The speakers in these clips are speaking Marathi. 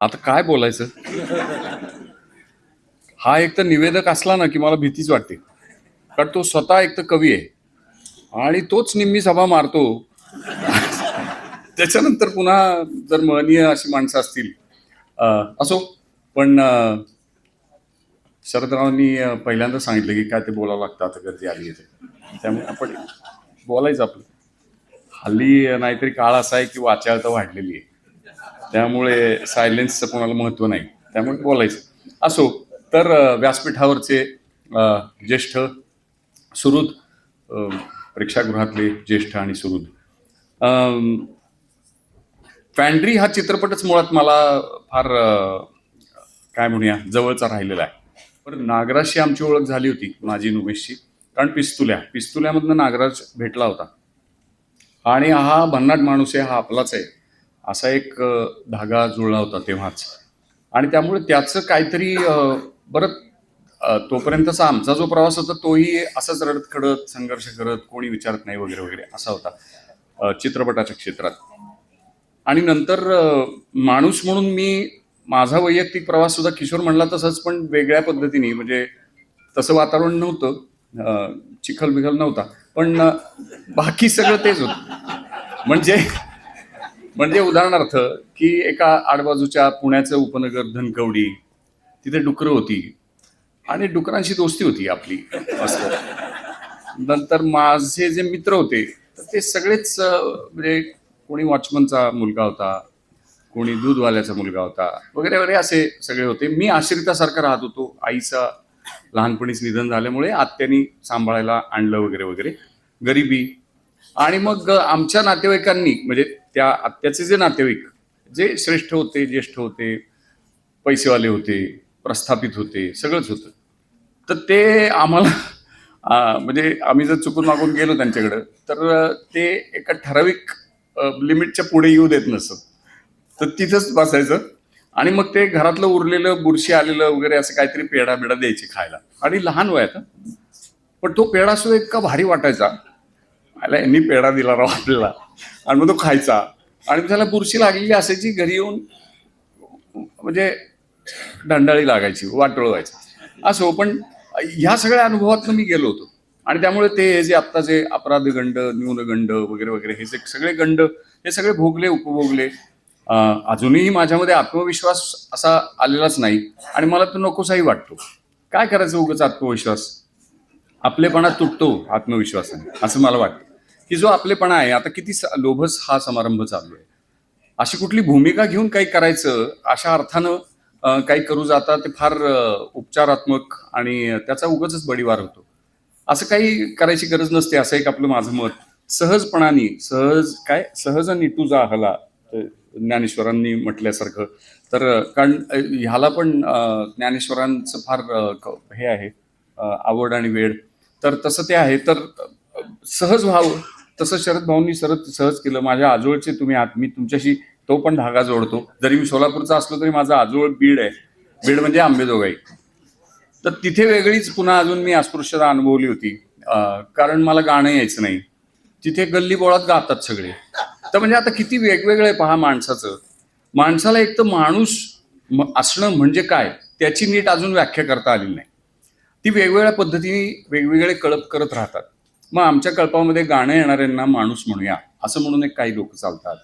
आता काय बोलायचं? हा एक तर निवेदक असला ना की मला भीतीच वाटते. कारण तो स्वतः एक तर कवी आहे. आणि तोच निम्मी सभा मारतो. त्याच्यानंतर पुन्हा जर महनीय अशी माणसं असतील. असो पण शरदरावांनी पहिल्यांदा सांगितलं की काय ते बोलावं लागतं आता गर्दी आली आहे त्यामुळे आपण बोलायचं आपलं. हल्ली नाहीतरी काळ असा आहे की वाचाळता वाढलेली आहे. त्यामुळे सायलेन्सचं कोणाला महत्त्व नाही. त्यामुळे बोलायचं. असो तर व्यासपीठावरचे ज्येष्ठ सुहृद प्रेक्षागृहातले ज्येष्ठ आणि सुहृद पॅन्ड्री फॅन्ड्री हा चित्रपटच मुळात मला फार काय म्हणूया जवळचा राहिलेला आहे. पण नागराजशी आमची ओळख झाली होती माझी नुमेशची. कारण पिस्तुल्या पिस्तुल्यामधनं नागराज भेटला होता. आणि हा भन्नाट माणूस आहे हा आपलाच आहे. असा एक धागा जुळला होता तेव्हाच. आणि त्यामुळे त्याचं काहीतरी बरं तोपर्यंतचा आमचा जो प्रवास होता तोही असाच रडत खडत संघर्ष करत कोणी विचारत नाही वगैरे वगैरे असा होता चित्रपटाच्या क्षेत्रात. आणि नंतर माणूस म्हणून मी माझा वैयक्तिक प्रवास सुद्धा किशोर म्हणला तसंच पण वेगळ्या पद्धतीने म्हणजे तसं वातावरण नव्हतं चिखल बिखल नव्हता पण बाकी सगळं तेच होतं. म्हणजे म्हणजे उदाहरणार्थ की एका आडबाजूच्या पुण्याचं उपनगर धनकवडी तिथे डुकरं होती आणि डुकरांशी दोस्ती होती आपली. नंतर माझे जे मित्र होते तर ते सगळेच म्हणजे कोणी वॉचमनचा मुलगा होता कोणी दूधवाल्याचा मुलगा होता वगैरे वगैरे असे सगळे होते. मी आश्रितासारखा राहत होतो. आईचा लहानपणीच निधन झाल्यामुळे आत्यानी सांभाळायला आणलं वगैरे वगैरे. गरिबी. आणि मग आमच्या नातेवाईकांनी म्हणजे त्या आत्याचे जे नातेवाईक जे श्रेष्ठ होते ज्येष्ठ होते पैसेवाले होते प्रस्थापित होते सगळंच होतं. तर ते आम्हाला म्हणजे आम्ही जर चुकून मागून गेलो त्यांच्याकडं तर ते एका ठराविक लिमिटच्या पुढे येऊ देत नसत. तर तिथंच बसायचं आणि मग ते घरातलं उरलेलं बुरशी आलेलं वगैरे असं काहीतरी पेढा बिडा द्यायचे खायला. आणि लहान वयात पण तो पेढा सुद्धा इतका भारी वाटायचा आला यांनी पेढा दिला राव आपल्याला. आणि मग तो खायचा. आणि त्याला बुरशी लागलेली असायची घरी येऊन म्हणजे दंडाळी लागायची वाटोळ व्हायचं असो हो, पण ह्या सगळ्या अनुभवातून मी गेलो होतो. आणि त्यामुळे ते हे जे आत्ता जे अपराधगंड न्यूनगंड वगैरे वगैरे हे जे सगळे गंड हे सगळे भोगले उपभोगले अजूनही माझ्यामध्ये आत्मविश्वास असा आलेलाच नाही. आणि मला तो नकोसाही वाटतो. काय करायचं उगाच आत्मविश्वास? आपलेपणा तुटतो आत्मविश्वासाने असं मला वाटतं. की जो आपलेपणा आहे आता किती स- लोभस हा समारंभ चालू आहे. अशी कुठली भूमिका घेऊन काही करायचं अशा अर्थानं काही करू जाता ते फार उपचारात्मक आणि त्याचा उगच बडीवार होतो. असं काही करायची गरज नसते असं एक आपलं माझं मत. सहजपणाने सहज काय? सहज नीतू हला ज्ञानेश्वरांनी म्हटल्यासारखं. तर कारण ह्याला पण ज्ञानेश्वरांचं फार हे आहे आवड आणि वेळ. तर तसं ते आहे तर सहज व्हावं. तसं शरद भाऊंनी सरत सहज केलं. माझ्या आजोळचे तुम्ही आत मी तुमच्याशी तो पण धागा जोडतो. जरी मी सोलापूरचा असलो तरी माझा आजोळ बीड आहे. बीड म्हणजे आंबेजोगाई तर तिथे वेगळीच पुन्हा अजून मी अस्पृश्यता अनुभवली होती. कारण मला गाणं यायचं नाही. तिथे गल्ली बोळात गातात सगळे. तर म्हणजे आता किती वेगवेगळं आहे पहा माणसाचं. माणसाला एक तर माणूस असणं म्हणजे काय? त्याची नीट अजून व्याख्या करता आलेली नाही. ती वेगवेगळ्या पद्धतीने वेगवेगळे कळप करत राहतात. मग आमच्या कल्पामध्ये गाणं येणाऱ्यांना माणूस म्हणूया असं म्हणून एक काही लोक चालतात.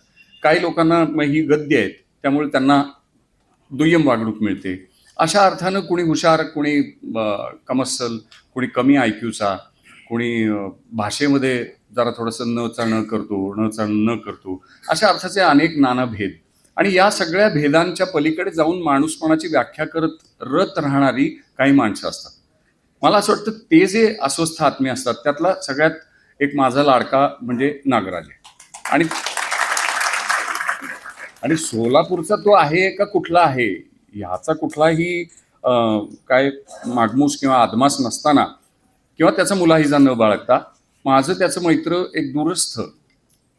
काही लोकांना मग ही गद्य आहेत त्यामुळे त्यांना दुय्यम वागणूक मिळते. अशा अर्थानं कुणी हुशार कुणी कमसल कमस्सल कुणी कमी ऐक्यूचा कुणी भाषेमध्ये जरा थोडंसं न चण करतो न चण न करतो अशा अर्थाचे अनेक नाना भेद. आणि या सगळ्या भेदांच्या पलीकडे जाऊन माणूसपणाची व्याख्या करत रत राहणारी काही माणसं असतात. मला असं वाटतं ते जे अस्वस्थ आत्मे असतात त्यातला सगळ्यात एक माझा लाडका म्हणजे नागराज आहे. आणि आणि सोलापूरचा तो आहे का कुठला आहे? ह्याचा कुठलाही काय मागमूस किंवा आदमास नसताना किंवा त्याचा मुलाहिजा न बाळगता माझं त्याचं मैत्र एक दूरस्थ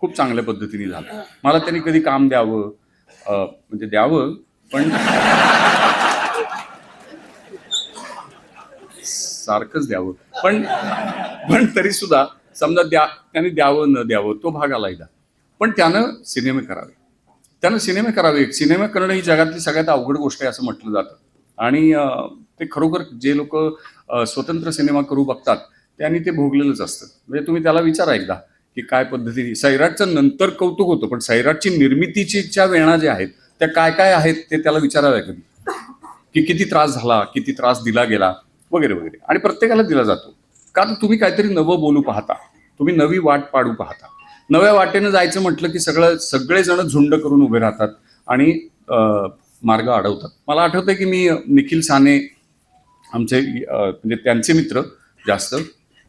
खूप चांगल्या पद्धतीने झालं. मला त्यांनी कधी काम द्यावं? म्हणजे द्यावं पण सारखंच द्यावं. पण पण तरी सुद्धा समजा द्या त्याने द्यावं न द्यावं तो भाग आला एकदा पण त्यानं सिनेमे करावे. त्यानं सिनेमे करावे. सिनेमा करणं ही जगातली सगळ्यात अवघड गोष्ट आहे असं म्हटलं जातं. आणि ते खरोखर जे लोक स्वतंत्र सिनेमा करू बघतात त्यांनी ते भोगलेलंच असतं. म्हणजे तुम्ही त्याला विचारा एकदा की काय पद्धतीने सैराटचं नंतर कौतुक होतं पण सैराटची निर्मितीची ज्या वेळा ज्या आहेत त्या काय काय आहेत ते त्याला विचाराव्या कधी? की किती त्रास झाला किती त्रास दिला गेला? वगैरे वगैरे. आणि प्रत्येकाला दिला जातो. का तर तुम्ही काहीतरी नवं बोलू पाहता. तुम्ही नवी वाट पाडू पाहता. नव्या वाटेनं जायचं म्हटलं की सगळं सगळेजण झुंड करून उभे राहतात आणि मार्ग अडवतात. मला आठवतंय की मी निखिल साने आमचे म्हणजे त्यांचे मित्र जास्त.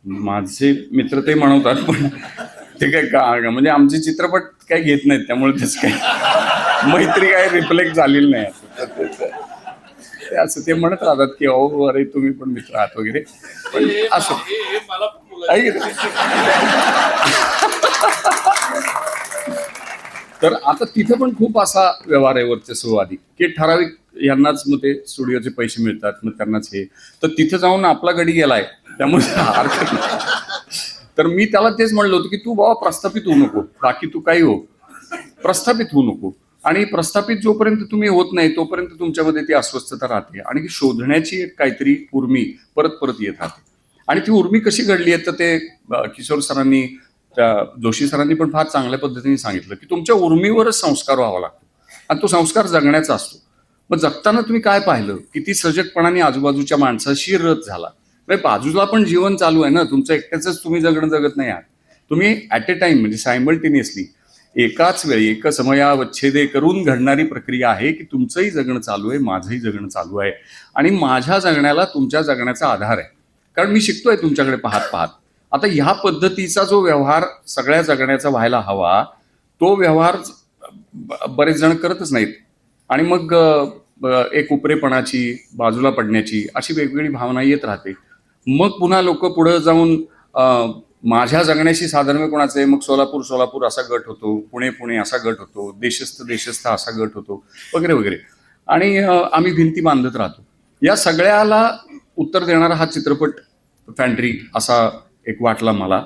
माझे मित्र ते म्हणवतात पण ते काय का म्हणजे आमचे चित्रपट काही घेत नाहीत त्यामुळे तेच काही मैत्री काही रिफ्लेक्ट झालेली नाही. ते असं ते म्हणत राहतात की अहो अरे तुम्ही पण मित्र आहात वगैरे. पण असं? तर आता तिथे पण खूप असा व्यवहार आहे वर्चस्ववादी की ठराविक यांनाच मग ते स्टुडिओचे पैसे मिळतात मग त्यांनाच हे. तर तिथे जाऊन आपला गडी गेलाय त्यामुळे हरकत नाही. तर मी त्याला तेच म्हणलं होतं की तू बाबा प्रस्थापित होऊ नको बाकी तू काही हो. प्रस्थापित होऊ नको. आणि प्रस्थापित जोपर्यंत तुम्ही होत नाही तोपर्यंत तुमच्यामध्ये ती अस्वस्थता राहते आणि ती शोधण्याची एक काहीतरी उर्मी परत परत येत राहते. आणि ती उर्मी कशी घडली आहे तर ते किशोर सरांनी त्या जोशी सरांनी पण फार चांगल्या पद्धतीने सांगितलं की तुमच्या उर्मीवरच संस्कार व्हावा लागतो. आणि तो संस्कार जगण्याचा असतो. मग जगताना तुम्ही काय पाहिलं? किती सजगपणाने आजूबाजूच्या माणसाशी रथ झाला. म्हणजे बाजूला पण जीवन चालू आहे ना तुमचं एकट्याच तुम्ही जगणं जगत नाही आहात. तुम्ही ॲट ए टाइम म्हणजे सायमल्टेनियसली एकाच वेळी एक समयावच्छेदे करून घडणारी प्रक्रिया आहे की तुमचंही जगणं चालू आहे माझंही जगणं चालू आहे. आणि माझ्या जगण्याला तुमच्या जगण्याचा आधार आहे. कारण मी शिकतोय तुमच्याकडे पाहत पाहत. आता ह्या पद्धतीचा जो व्यवहार सगळ्या जगण्याचा व्हायला हवा तो व्यवहार ब- बरेच जण करतच नाहीत. आणि मग एक उपरेपणाची बाजूला पडण्याची अशी वेगवेगळी भावना येत राहते. मग पुन्हा लोक पुढं जाऊन माझ्या जगण्याशी साधर्म्य कोणाचं? आहे मग सोलापूर सोलापूर असा गट होतो पुणे पुणे असा गट होतो देशस्थ देशस्थ असा गट होतो वगैरे वगैरे. आणि आम्ही भिंती बांधत राहतो. या सगळ्याला उत्तर देणारा हा चित्रपट फॅन्ट्री असा एक वाटला मला.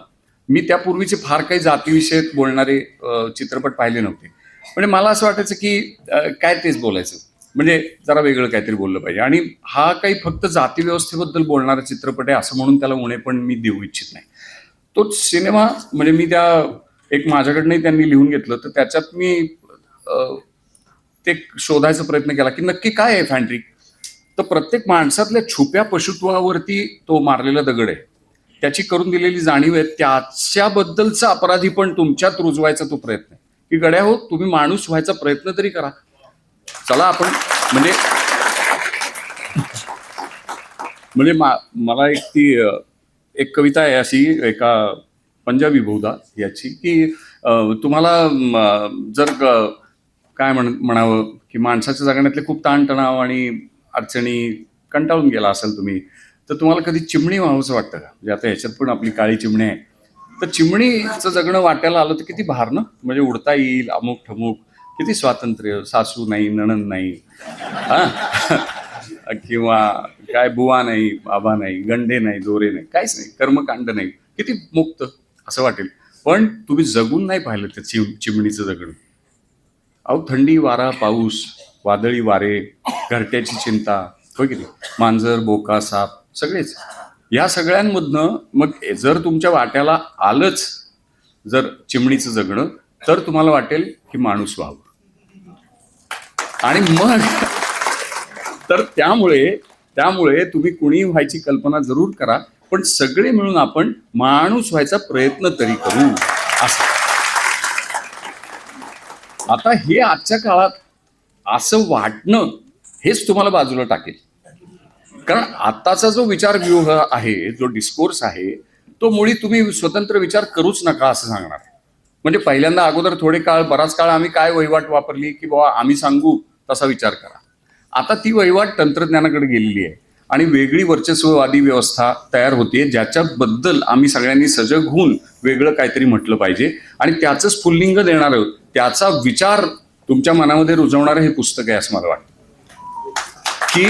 मी त्यापूर्वीचे फार काही जातीविषयक बोलणारे चित्रपट पाहिले नव्हते. म्हणजे मला असं वाटायचं की काय तेच बोलायचं? म्हणजे जरा वेगळं काहीतरी बोललं पाहिजे. आणि हा काही फक्त जाती व्यवस्थेबद्दल बोलणारा चित्रपट आहे असं म्हणून त्याला उणे पण मी देऊ इच्छित नाही. तो सिनेमा म्हणजे मी त्या एक माझ्याकडनंही त्यांनी लिहून घेतलं तर त्याच्यात मी ते शोधायचा प्रयत्न केला की नक्की काय आहे फॅन्ट्री तर प्रत्येक माणसातल्या छुप्या पशुत्वावरती तो मारलेला दगड आहे. त्याची करून दिलेली जाणीव आहे. त्याच्याबद्दलचा अपराधी पण तुमच्यात रुजवायचा तो प्रयत्न आहे. की गड्या हो तुम्ही माणूस व्हायचा प्रयत्न तरी करा. चला आपण म्हणजे म्हणजे मा- मला एक ती एक कविता आहे अशी एका पंजाबी बहुधा याची की तुम्हाला जर ग- काय म्हण म्हणावं की माणसाच्या जगण्यातले खूप ताणतणाव आणि अडचणी कंटाळून गेला असाल तुम्ही तर तुम्हाला कधी चिमणी व्हावंसं वाटतं का? म्हणजे आता ह्याच्यात पण आपली काळी चिमणी आहे. तर चिमणीचं जगणं वाटायला आलं तर किती भार ना? म्हणजे उडता येईल अमुक ठमुक किती स्वातंत्र्य सासू नाही नणन नाही. हां? किंवा काय बुवा नाही बाबा नाही गंडे नाही दोरे नाही काहीच नाही कर्मकांड नाही. किती मुक्त असं वाटेल. पण तुम्ही जगून नाही पाहिलं त्या चिम चिमणीचं जगणं. अहो थंडी वारा पाऊस वादळी वारे घरट्याची चिंता होय की नाही? मांजर बोका साप सगळेच. या सगळ्यांमधनं मग जर तुमच्या वाट्याला आलंच जर चिमणीचं जगणं तर तुम्हाला वाटेल की माणूस व्हावं आणि मग तर त्यामुळे त्यामुळे तुम्ही कुणी व्हायची कल्पना जरूर करा पण सगळे मिळून आपण माणूस व्हायचा प्रयत्न तरी करू. असं. आता हे आजच्या काळात असं वाटणं हेच तुम्हाला बाजूला टाकेल. कारण आताचा जो विचार व्यूह आहे जो डिस्कोर्स आहे तो मुळी तुम्ही स्वतंत्र विचार करूच नका असं सांगणार. म्हणजे पहिल्यांदा अगोदर थोडे काळ बराच काळ आम्ही काय वहिवाट वापरली की बाबा आम्ही सांगू तसा विचार करा. आता ती वहिवाट तंत्रज्ञानाकडे गेलेली आहे. आणि वेगळी वर्चस्ववादी व्यवस्था तयार होते ज्याच्याबद्दल आम्ही सगळ्यांनी सजग होऊन वेगळं काहीतरी म्हटलं पाहिजे. आणि त्याचं स्फुल्लिंग देणारं त्याचा विचार तुमच्या मनामध्ये रुजवणारं हे पुस्तक आहे असं मला वाटतं. की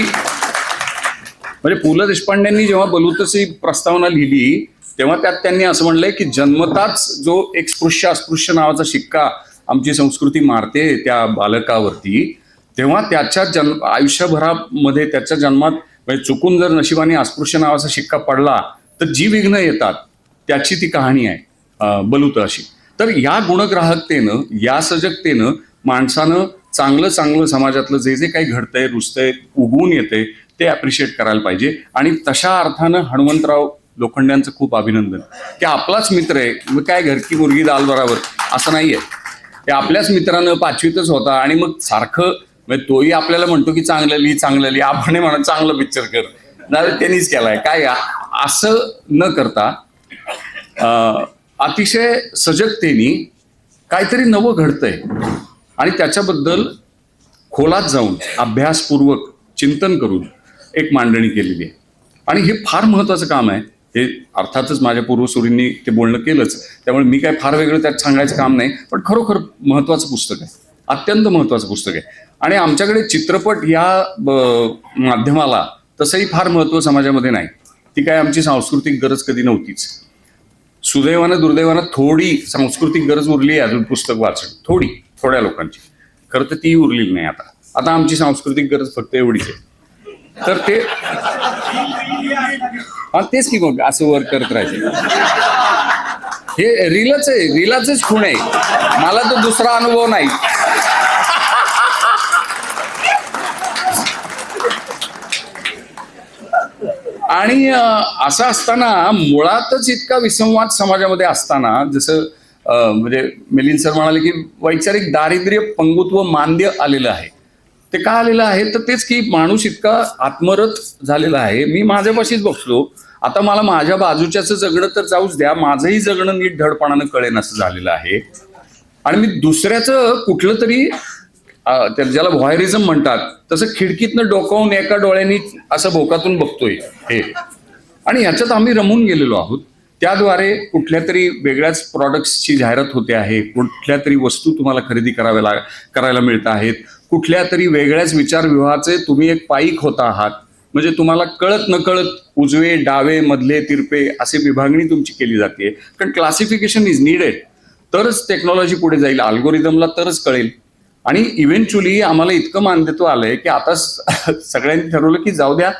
म्हणजे पु ल देशपांड्यांनी जेव्हा बलुतसी प्रस्तावना लिहिली तेव्हा त्यात त्यांनी असं म्हणलंय की जन्मताच जो एक स्पृश्य अस्पृश्य नावाचा शिक्का आमची संस्कृती मारते त्या बालकावरती तेव्हा त्याच्या जन्म आयुष्यभरामध्ये त्याच्या जन्मात म्हणजे चुकून जर नशिबाने अस्पृश्य नावाचा शिक्का पडला तर जी विघ्न येतात. त्याची ती कहाणी आहे बलूत बलुत अशी तर या गुणग्राहकतेनं या सजगतेनं माणसानं चांगलं चांगलं समाजातलं जे जे काही घडतंय रुजतंय उगवून येते ते अप्रिशिएट करायला पाहिजे. आणि तशा अर्थानं हनुमंतराव लोखंड्यांचं खूप अभिनंदन. की आपलाच मित्र आहे. मग काय घरकी मुलगी दाल बराबर असं नाहीये. ते आपल्याच मित्रानं पाचवीतच होता आणि मग सारखं म्हणजे तोही आपल्याला म्हणतो की चांगलं लिही चांगलं लिही. आपण म्हणा चांगलं पिक्चर कर. नाही त्यांनीच केलाय. काय असं न करता अं, अतिशय सजगतेने काहीतरी नवं घडतंय. आणि त्याच्याबद्दल खोलात जाऊन अभ्यासपूर्वक चिंतन करून एक मांडणी केलेली आहे. आणि हे फार महत्वाचं काम आहे. हे अर्थातच माझ्या पूर्वसुरींनी ते बोलणं केलंच. त्यामुळे मी काय फार वेगळं त्यात सांगायचं काम नाही पण खरोखर महत्वाचं पुस्तक आहे. अत्यंत महत्वाचं पुस्तक आहे. आणि आमच्याकडे चित्रपट या माध्यमाला तसंही फार महत्त्व समाजामध्ये नाही. ती काय आमची सांस्कृतिक गरज कधी नव्हतीच. सुदैवानं दुर्दैवानं थोडी सांस्कृतिक गरज उरली आहे अजून पुस्तक वाचन. थोडी थोड्या लोकांची. खरं तर ती उरलेली नाही आता. आता आमची सांस्कृतिक गरज फक्त एवढीच आहे. तर ते हा तेच की मग असं वर्क करत राहायचं. हे रिलच आहे रिलाचच खूण आहे. मला तर दुसरा अनुभव नाही. आणि असं असताना मुळातच इतका विसंवाद समाजामध्ये असताना जसं म्हणजे मिलिंद सर म्हणाले की वैचारिक दारिद्र्य पंगुत्व मांद्य आलेलं आहे. ते का आलेलं आहे? तर तेच की माणूस इतका आत्मरत झालेला आहे. मी माझ्यापाशीच बघतो आता मला माझ्या बाजूच्याच जगणं तर जाऊच द्या. माझंही जगणं नीट धडपणानं कळेन असं झालेलं आहे. आणि मी दुसऱ्याचं कुठलं तरी ज्याला व्हायरिझम म्हणतात तसं खिडकीतनं डोकावून एका डोळ्यांनी असं भोकातून बघतोय हे. आणि ह्याच्यात आम्ही रमून गेलेलो आहोत. त्याद्वारे कुठल्या तरी वेगळ्याच प्रॉडक्ट्सची जाहिरात होते आहे कुठल्या तरी वस्तू तुम्हाला खरेदी कराव्या लाग करायला मिळत आहेत कुठल्या तरी वेगळ्याच विचारविवाहाचे तुम्ही एक पाईक होता आहात. म्हणजे तुम्हाला कळत नकळत उजवे डावे मधले तिरपे असे विभागणी तुमची केली जाते. कारण क्लासिफिकेशन इज निडेड तरच टेक्नॉलॉजी पुढे जाईल अल्गोरिदमला तरच कळेल. आणि इव्हेंच्युअली आम्हाला इतकं मान्यत्व आलंय की आता सगळ्यांनी ठरवलं की जाऊ द्या.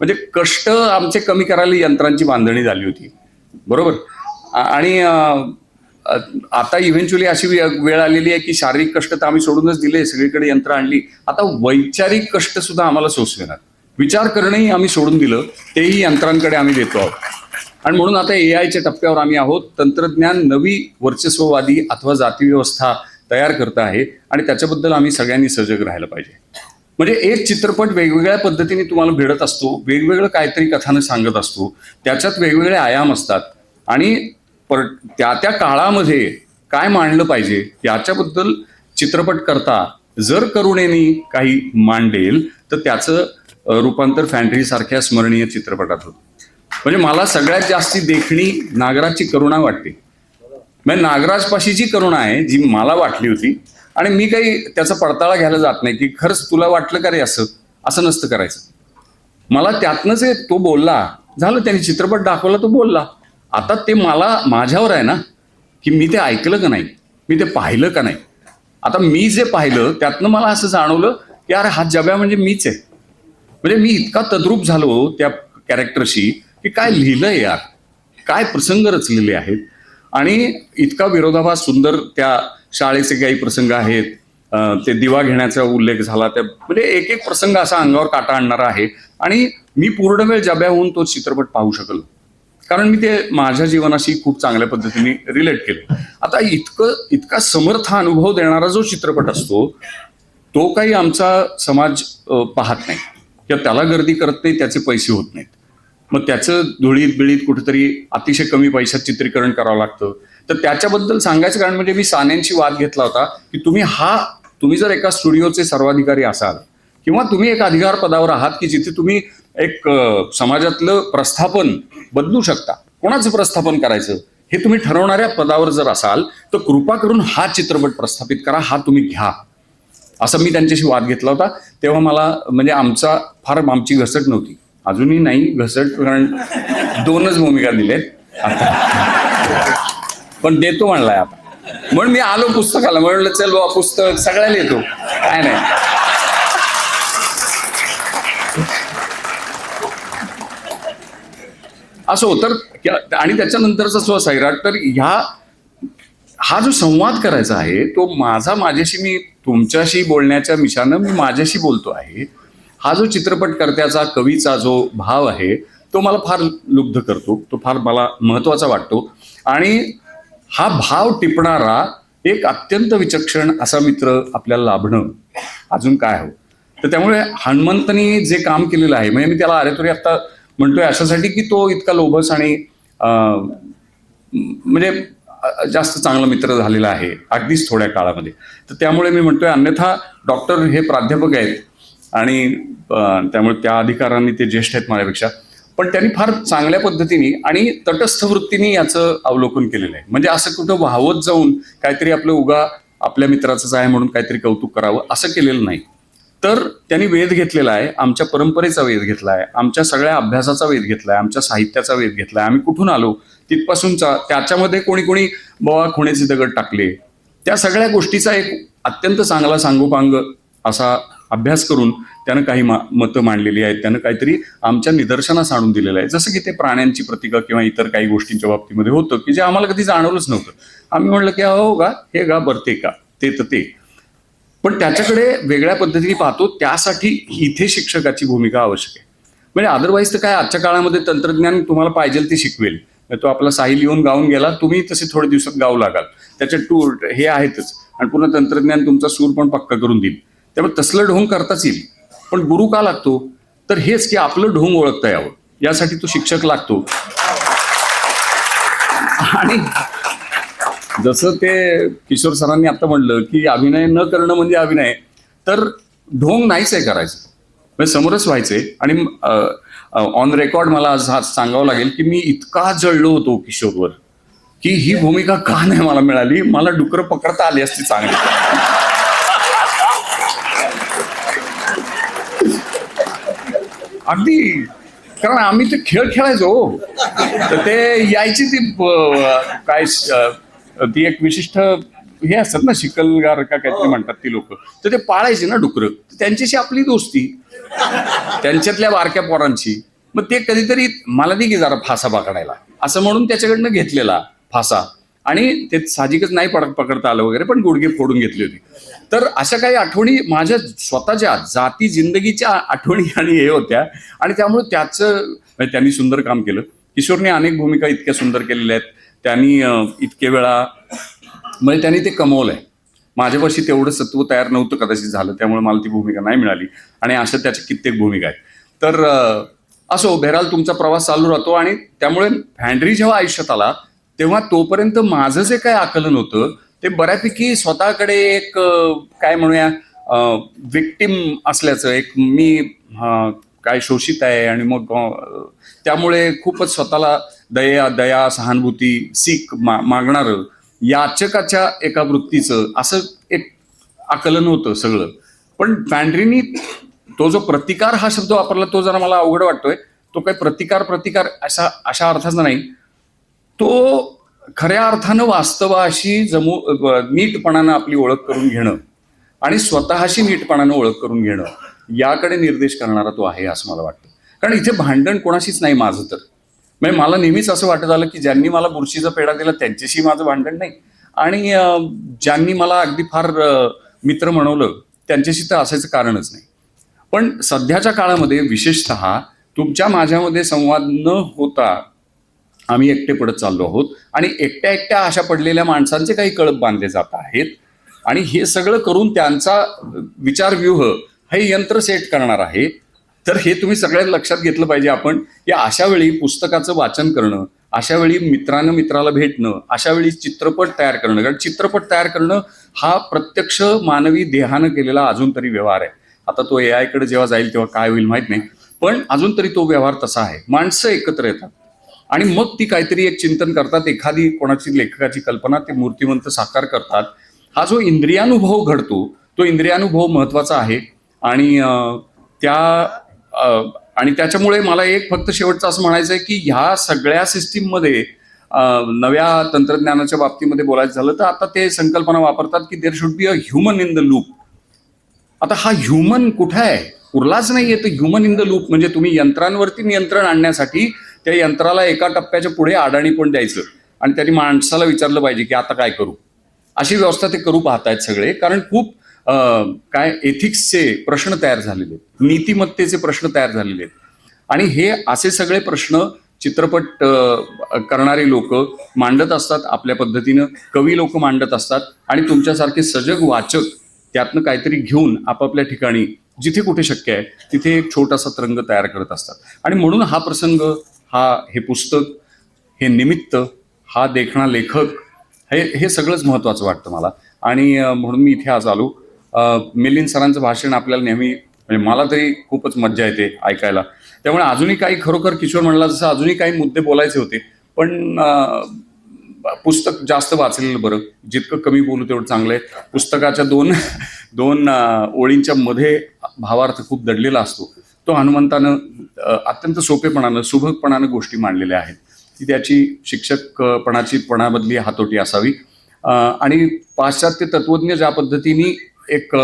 म्हणजे कष्ट आमचे कमी करायला यंत्रांची बांधणी झाली होती. बरोबर? आणि आता इव्हेंच्युअली अशी वेळ आलेली आहे की शारीरिक कष्ट तर आम्ही सोडूनच दिले सगळीकडे यंत्र आणली. आता वैचारिक कष्ट सुद्धा आम्हाला सोसवेनात विचार करणंही आम्ही सोडून दिलं तेही यंत्रांकडे आम्ही देतो आहोत. आणि म्हणून आता ए आयच्या टप्प्यावर आम्ही आहोत. तंत्रज्ञान नवी वर्चस्ववादी अथवा जातीव्यवस्था व्यवस्था तयार करत आहे आणि त्याच्याबद्दल आम्ही सगळ्यांनी सजग राहायला पाहिजे. म्हणजे एक चित्रपट वेगवेगळ्या पद्धतीने तुम्हाला भेटत असतो वेगवेगळं काहीतरी कथानं सांगत असतो त्याच्यात वेगवेगळे आयाम असतात आणि पर त्या त्या काळामध्ये काय मांडलं पाहिजे याच्याबद्दल चित्रपट करता जर करुणेनी काही मांडेल तर त्याचं रूपांतर फॅन्ट्रीसारख्या स्मरणीय चित्रपटात होतं म्हणजे मला सगळ्यात जास्ती देखणी नागराची करुणा वाटते. म्हणजे नागराजपाशीची करुणा आहे जी मला वाटली होती. आणि मी काही त्याचा पडताळा घ्यायला जात नाही की खरंच तुला वाटलं का रे असं? असं नसतं करायचं. मला त्यातनंच हे तो बोलला झालं त्याने चित्रपट दाखवला तो बोलला. आता ते मला माझ्यावर आहे ना की मी ते ऐकलं का नाही? मी ते पाहिलं का नाही? आता मी जे पाहिलं त्यातनं मला असं जाणवलं की अरे हा जब्या म्हणजे मीच आहे. म्हणजे मी इतका तद्रूप झालो त्या कॅरेक्टरशी की काय लिहिलंय यार? काय प्रसंग रचलेले आहेत? आणि इतका विरोधाभास सुंदर त्या शाळेचे काही प्रसंग आहेत. ते दिवा घेण्याचा उल्लेख झाला. त्या म्हणजे एक एक प्रसंग असा अंगावर काटा आणणारा आहे. आणि मी पूर्ण वेळ जब्याहून होऊन तो चित्रपट पाहू शकलो. कारण मी ते माझ्या जीवनाशी खूप चांगल्या पद्धतीने रिलेट केलं. आता इतकं इतका समर्थ अनुभव देणारा जो चित्रपट असतो तो काही आमचा समाज पाहत नाही. किंवा त्याला गर्दी करत नाही त्याचे पैसे होत नाहीत. मग त्याचं धुळीत बिळीत कुठेतरी अतिशय कमी पैशात चित्रीकरण करावं लागतं. तर त्याच्याबद्दल सांगायचं कारण म्हणजे मी सान्यांशी वाद घेतला होता की तुम्ही हा तुम्ही जर एका स्टुडिओचे सर्वाधिकारी असाल किंवा तुम्ही एक अधिकार पदावर आहात की जिथे तुम्ही एक समाजातलं प्रस्थापन बदलू शकता. कोणाचं प्रस्थापन करायचं? हे तुम्ही ठरवणाऱ्या पदावर जर असाल तर कृपा करून हा चित्रपट प्रस्थापित करा हा तुम्ही घ्या. असं मी त्यांच्याशी वाद घेतला होता. तेव्हा मला म्हणजे आमचा फार आमची घसट नव्हती. अजूनही नाही घसट कारण दोनच भूमिका दिलेत. आता. पण देतो म्हणलाय आपण म्हणून मी आलो पुस्तकाला. म्हणलं चल बाबा पुस्तक सगळ्याला येतो. काय नाही. असं हो तर आणि त्याच्यानंतरचा स्व सैराट तर ह्या हा जो संवाद करायचा आहे तो माझा माझ्याशी मी तुमच्याशी बोलण्याच्या मिशानं मी माझ्याशी बोलतो आहे. हा जो चित्रपटकर्त्याचा कवीचा जो भाव आहे तो मला फार लुब्ध करतो. तो फार मला महत्त्वाचा वाटतो. आणि हा भाव टिपणारा एक अत्यंत विचक्षण असा मित्र आपल्याला लाभणं अजून काय हवं? तर त्यामुळे हनुमंतनी जे काम केलेलं आहे म्हणजे मी त्याला अरे तुरे आता म्हणतोय अशासाठी की तो इतका लोभस आणि म्हणजे जास्त चांगला मित्र झालेला आहे अगदीच थोड्या काळामध्ये. तर त्यामुळे मी म्हणतोय अन्यथा डॉक्टर हे प्राध्यापक आहेत आणि त्यामुळे त्या अधिकारांनी ते ज्येष्ठ आहेत माझ्यापेक्षा. पण त्यांनी फार चांगल्या पद्धतीने आणि तटस्थ वृत्तीने याचं अवलोकन केलेलं आहे. म्हणजे असं कुठं वाहवत जाऊन काहीतरी आपलं उगा आपल्या मित्राचंच आहे म्हणून काहीतरी कौतुक करावं असं केलेलं नाही. तर त्यांनी वेध घेतलेला आहे आमच्या परंपरेचा वेध घेतला आहे आमच्या सगळ्या अभ्यासाचा वेध घेतला आहे आमच्या साहित्याचा वेध घेतला आहे. आम्ही कुठून आलो? तिथपासूनचा त्याच्यामध्ये कोणी कोणी बवा खुण्याचे दगड टाकले. त्या सगळ्या गोष्टीचा एक अत्यंत चांगला सांगोपांग असा अभ्यास करून त्यानं काही मा मतं मांडलेली आहेत. त्यानं काहीतरी आमच्या निदर्शनास आणून दिलेलं आहे. जसं की ते प्राण्यांची प्रतिका किंवा इतर काही गोष्टींच्या बाबतीमध्ये होतं की जे आम्हाला कधी जाणवलंच नव्हतं. आम्ही म्हणलं की हो का हे गा बरते का? ते तर ते. पण त्याच्याकडे वेगळ्या पद्धतीने पाहतो त्यासाठी इथे शिक्षकाची भूमिका आवश्यक आहे. म्हणजे अदरवाईज तर काय आजच्या काळामध्ये तंत्रज्ञान तुम्हाला पाहिजे ते शिकवेल. तो आपला साहिल येऊन गाऊन गेला तुम्ही तसे थोड्या दिवसात गाऊ लागाल. त्याचे टूर हे आहेतच. आणि पुन्हा तंत्रज्ञान तुमचा सूर पण पक्का करून देईल. त्यामुळे तसलं ढोंग करताच येईल. पण गुरु का लागतो? तर हेच की आपलं ढोंग ओळखता यावं. यासाठी तो शिक्षक लागतो. आणि जसं ते किशोर सरांनी आता म्हणलं की अभिनय न करणं म्हणजे अभिनय. तर ढोंग नाहीच आहे करायचं. म्हणजे समोरच व्हायचंय. आणि ऑन रेकॉर्ड मला आज सांगावं लागेल की मी इतका जळलो होतो किशोरवर की ही भूमिका का नाही मला मिळाली? मला डुकरं पकडता आली असती चांगली. अगदी. कारण आम्ही ते खेळ खेळायचो. तर ते यायची ती काय ती एक विशिष्ट हे असतात ना शिकलगार का काहीतरी म्हणतात ती लोक. तर ते पाळायचे ना डुकरं. त्यांच्याशी आपली दोस्ती. त्यांच्यातल्या बारक्या पोरांची मग ते कधीतरी मला दे की जरा फासा पकडायला. असं म्हणून त्याच्याकडनं घेतलेला फासा. आणि ते साहजिकच नाही पड पकडता आलं वगैरे पण गुडघे फोडून घेतली होती. तर अशा काही आठवणी माझ्या स्वतःच्या जाती जिंदगीच्या आठवणी आणि हे होत्या. आणि त्यामुळे त्याचं म्हणजे त्यांनी सुंदर काम केलं. किशोरने अनेक भूमिका इतक्या सुंदर केलेल्या आहेत. त्यांनी इतके वेळा म्हणजे त्यांनी ते कमवलंय. माझ्यापाशी तेवढं सत्व तयार नव्हतं कदाचित झालं त्यामुळे मला ती भूमिका नाही मिळाली. आणि अशा त्याच्या कित्येक भूमिका आहेत. तर असो बहराल तुमचा प्रवास चालू राहतो आणि त्यामुळे फॅन्ड्री जेव्हा आयुष्यात आला तेव्हा तोपर्यंत माझं जे काय आकलन होतं ते बऱ्यापैकी स्वतःकडे एक काय म्हणूया विक्टिम असल्याचं एक मी काय शोषित आहे आणि मग त्यामुळे खूपच स्वतःला दया दया सहानुभूती सीख मा मागणारं याचकाच्या एका वृत्तीचं असं एक आकलन होतं सगळं. पण फॅन्ड्रीनी तो जो प्रतिकार हा शब्द वापरला तो जरा मला अवघड वाटतोय. तो काही प्रतिकार प्रतिकार अशा अशा अर्थाचा नाही. तो खऱ्या अर्थानं वास्तवाशी जमू नीटपणानं आपली ओळख करून घेणं आणि स्वतःशी नीटपणानं ओळख करून घेणं याकडे निर्देश करणारा तो आहे असं मला वाटतं. कारण इथे भांडण कोणाशीच नाही माझं तर. म्हणजे मला नेहमीच असं वाटत आलं की ज्यांनी मला बुरशीचा पेढा दिला त्यांच्याशी माझं भांडण नाही. आणि ज्यांनी मला अगदी फार मित्र म्हणवलं त्यांच्याशी तर असायचं कारणच नाही. पण सध्याच्या काळामध्ये विशेषत तुमच्या माझ्यामध्ये संवाद न होता आम्ही एकटे पडत चाललो आहोत. आणि एकट्या एकट्या अशा पडलेल्या माणसांचे काही कळप बांधले जात आहेत. आणि हे सगळं करून त्यांचा विचारव्यूह हे यंत्र सेट करणार आहे. तर हे तुम्ही सगळ्यात लक्षात घेतलं पाहिजे आपण या अशा वेळी पुस्तकाचं वाचन करणं अशा वेळी मित्रानं मित्राला भेटणं अशा वेळी चित्रपट तयार करणं कारण चित्रपट तयार करणं हा प्रत्यक्ष मानवी देहानं केलेला अजून तरी व्यवहार आहे. आता तो ए आयकडे जेव्हा जाईल तेव्हा काय होईल माहीत नाही. पण अजून तरी तो व्यवहार तसा आहे. माणसं एकत्र येतात. आणि मग ती काहीतरी एक चिंतन करतात. एखादी कोणाची लेखकाची कल्पना ते मूर्तिमंत साकार करतात. हा जो इंद्रियानुभव घडतो तो इंद्रियानुभव महत्त्वाचा आहे. आणि त्या आणि त्याच्यामुळे मला एक फक्त शेवटचं असं म्हणायचं आहे की ह्या सगळ्या सिस्टीममध्ये नव्या तंत्रज्ञानाच्या बाबतीमध्ये बोलायचं झालं तर आता ते संकल्पना वापरतात की there should be a human in the loop आता हा ह्युमन कुठं आहे? उरलाच नाहीये. तर ह्युमन इन द लूप म्हणजे तुम्ही यंत्रांवरती नियंत्रण आणण्यासाठी त्या यंत्राला एका टप्प्याच्या पुढे अडाणी पण द्यायचं. आणि त्यांनी माणसाला विचारलं पाहिजे की आता काय करू? अशी व्यवस्था ते करू पाहतायत सगळे. कारण खूप काय एथिक्सचे प्रश्न तयार झालेले आहेत. नीतिमत्तेचे प्रश्न तयार झालेले आहेत. आणि हे असे सगळे प्रश्न चित्रपट करणारे लोक मांडत असतात आपल्या पद्धतीनं. कवी लोक मांडत असतात. आणि तुमच्यासारखे सजग वाचक त्यातनं काहीतरी घेऊन आपापल्या ठिकाणी जिथे कुठे शक्य आहे तिथे एक छोटासा तरंग तयार करत असतात. आणि म्हणून हा प्रसंग हा हे पुस्तक हे निमित्त हा देखणा लेखक हे हे सगळंच महत्त्वाचं वाटतं मला. आणि म्हणून मी इथे आज आलो. मिलिंद सरांचं भाषण आपल्याला नेहमी म्हणजे मला तरी खूपच मज्जा येते ऐकायला. त्यामुळे अजूनही काही खरोखर किशोर म्हणला जसं अजूनही काही मुद्दे बोलायचे होते पण पुस्तक जास्त वाचलेलं बरं. जितकं कमी बोलू तेवढं चांगलं आहे. पुस्तकाच्या दोन दोन ओळींच्या मध्ये भावार्थ खूप दडलेला असतो. तो हनुमंतानं अत्यंत सोपेपणानं सुभगपणानं गोष्टी मांडलेल्या आहेत. ती त्याची शिक्षकपणाची पणामधली हातोटी असावी. आणि पाश्चात्य तत्वज्ञ ज्या पद्धतीने एक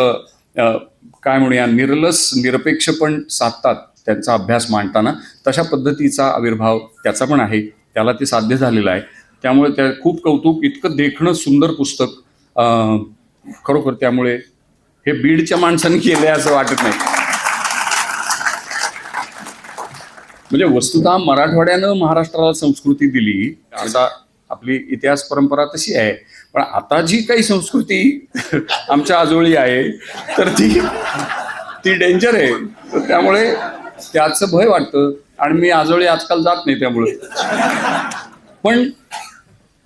काय म्हणूया निर्लस निरपेक्ष पण साधतात त्यांचा अभ्यास मांडताना तशा पद्धतीचा आविर्भाव त्याचा पण आहे. त्याला ते साध्य झालेलं आहे. त्यामुळे त्या खूप कौतुक इतकं देखणं सुंदर पुस्तक खरोखर त्यामुळे हे बीडच्या माणसांनी केलं आहे असं वाटत नाही. म्हणजे वस्तुतः मराठवाड्यानं महाराष्ट्राला संस्कृती दिली आता आपली इतिहास परंपरा तशी आहे. पण आता जी काही संस्कृती आमच्या आजोळी आहे तर ती ती डेंजर आहे. तर त्यामुळे त्याचं भय वाटतं. आणि मी आजोळी आजकाल जात नाही त्यामुळे. पण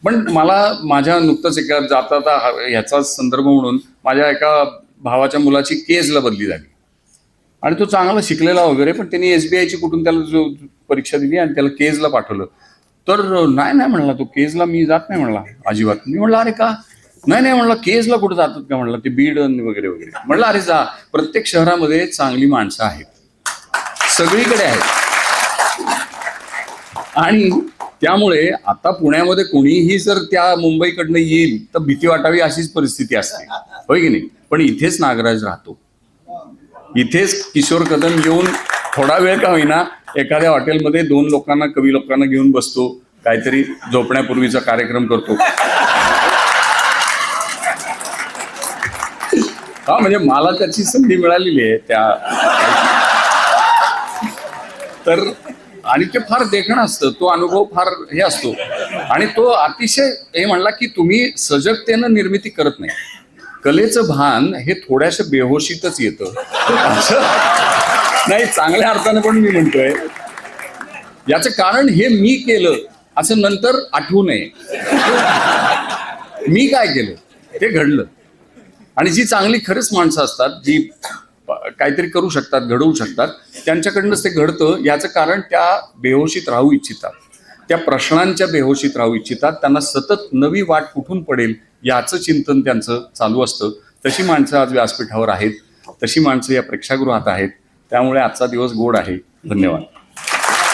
पण मला माझ्या नुकतंच एका जाता जाता ह्याचाच संदर्भ म्हणून माझ्या एका भावाच्या मुलाची केजला बदली झाली. आणि तो चांगला शिकलेला वगैरे पण त्यांनी एस बी आयची कुठून त्याला जो परीक्षा दिली आणि त्याला केजला पाठवलं. तर नाही नाही म्हणला तो केजला मी जात नाही म्हणला अजिबात. मी म्हणलं अरे का? नाही नाही म्हणलं केजला कुठं जातात का? म्हणलं ते बीड वगैरे वगैरे. म्हणलं अरे जा प्रत्येक शहरामध्ये चांगली माणसं आहेत. सगळीकडे आहेत. आणि त्यामुळे आता पुण्यामध्ये कोणीही जर त्या मुंबईकडनं येईल तर भीती वाटावी अशीच परिस्थिती असते. होय की नाही? पण इथेच नागराज राहतो. इथेच किशोर कदम येऊन थोडा वेळ का होईना एखाद्या हॉटेलमध्ये दोन लोकांना कवी लोकांना घेऊन बसतो काहीतरी झोपण्यापूर्वीचा कार्यक्रम करतो. हा म्हणजे मला त्याची संधी मिळालेली आहे त्या. तर आणि ते फार देखणं असतं तो अनुभव फार हे असतो. आणि तो अतिशय हे म्हणला की तुम्ही सजगतेनं निर्मिती करत नाही. कलेचं भान हे थोड्याशा बेहोशीतच येतं. नाही चांगल्या अर्थाने पण मी म्हणतोय. याचं कारण हे मी केलं असं नंतर आठवू नये. मी काय केलं? ते घडलं. आणि जी चांगली खरंच माणसं असतात जी काहीतरी करू शकतात घडवू शकतात त्यांच्याकडनंच ते घडतं याचं कारण त्या बेहोशीत राहू इच्छितात. त्या प्रश्नांच्या बेहोशीत राहू इच्छितात. त्यांना सतत नवी वाट कुठून पडेल याचं चिंतन त्यांचं चालू असतं. तशी माणसं आज व्यासपीठावर आहेत. तशी माणसं या प्रेक्षागृहात आहेत. त्यामुळे आजचा दिवस गोड आहे. धन्यवाद.